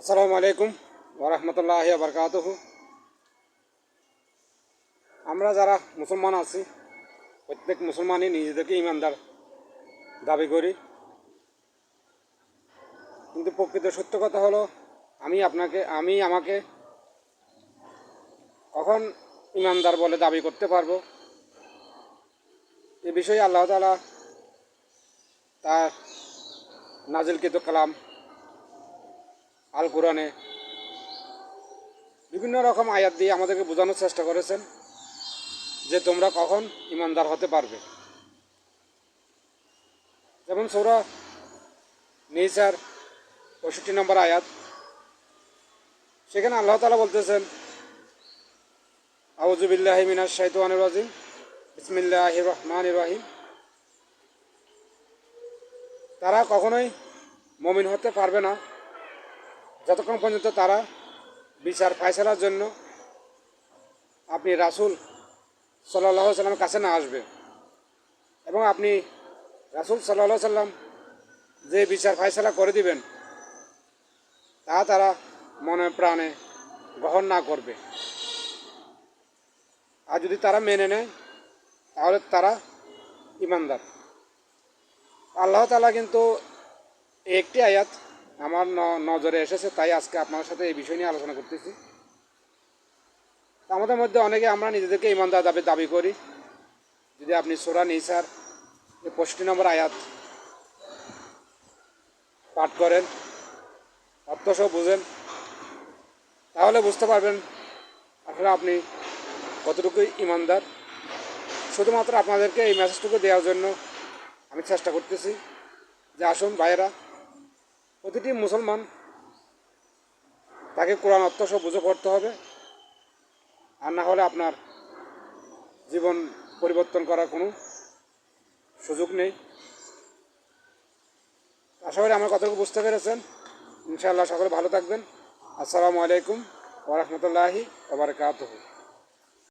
আসসালামু আলাইকুম ওরহমতুল্লাহ বরকাতহ। আমরা যারা মুসলমান আছি, প্রত্যেক মুসলমানই নিজেদেরকে ইমানদার দাবি করি। কিন্তু প্রকৃত সত্য কথা হলো, আমি আপনাকে, আমি আমাকে কখন ইমানদার বলে দাবি করতে পারব? এ বিষয়ে আল্লাহ তালা তার নাজিলকৃত কালাম আল কোরআনে বিভিন্ন রকম আয়াত দিয়ে আমাদেরকে বোঝানোর চেষ্টা করেছেন যে তোমরা কখন ইমানদার হতে পারবে। যেমন সৌরা নিসার পঁয়ষট্টি নম্বর আয়াত, সেখানে আল্লাহ তালা বলতেছেন আউজুবিল্লাহ মিনাজ শাহিদান রাজিম বিসমিল্লাহ রহমান রাহিম। তারা কখনোই মমিন হতে পারবে না। যতক্ষণ পর্যন্ত তারা বিচার ফায়সালার জন্য আপনি রাসুল সাল্লাহ সাল্লামের কাছে না আসবে এবং আপনি রাসুল সাল্লাহ সাল্লাম যে বিচার ফায়সালা করে দিবেন, তা তারা মনে প্রাণে গ্রহণ না করবে। আর যদি তারা মেনে নেয়, তাহলে তারা ইমানদার আল্লাহ তালা কিন্তু একটি আয়াত আমার নজরে এসেছে, তাই আজকে আপনার সাথে এই বিষয় নিয়ে আলোচনা করতেছি। আমাদের মধ্যে অনেকে আমরা নিজেদেরকে ইমানদার দাবি দাবি করি। যদি আপনি সোরা নিসার পঁয়ষট্টি নম্বর আয়াত পাঠ করেন, অর্থসহ বুঝেন, তাহলে বুঝতে পারবেন আসলে আপনি কতটুকু ইমানদার। শুধুমাত্র আপনাদেরকে এই মেসেজটুকু দেওয়ার জন্য আমি চেষ্টা করতেছি যে আসুন ভাইয়েরা প্রতিটি মুসলমান তাকে কোরআন সব বুঝে পড়তে হবে, আর না হলে আপনার জীবন পরিবর্তন করার কোনো সুযোগ নেই। আশা করি আমার কথাটুকু বুঝতে পেরেছেন। ইনশাআল্লাহ সকলে ভালো থাকবেন। আসসালামু আলাইকুম ওরহমতুল্লাহি ওবরকাতহ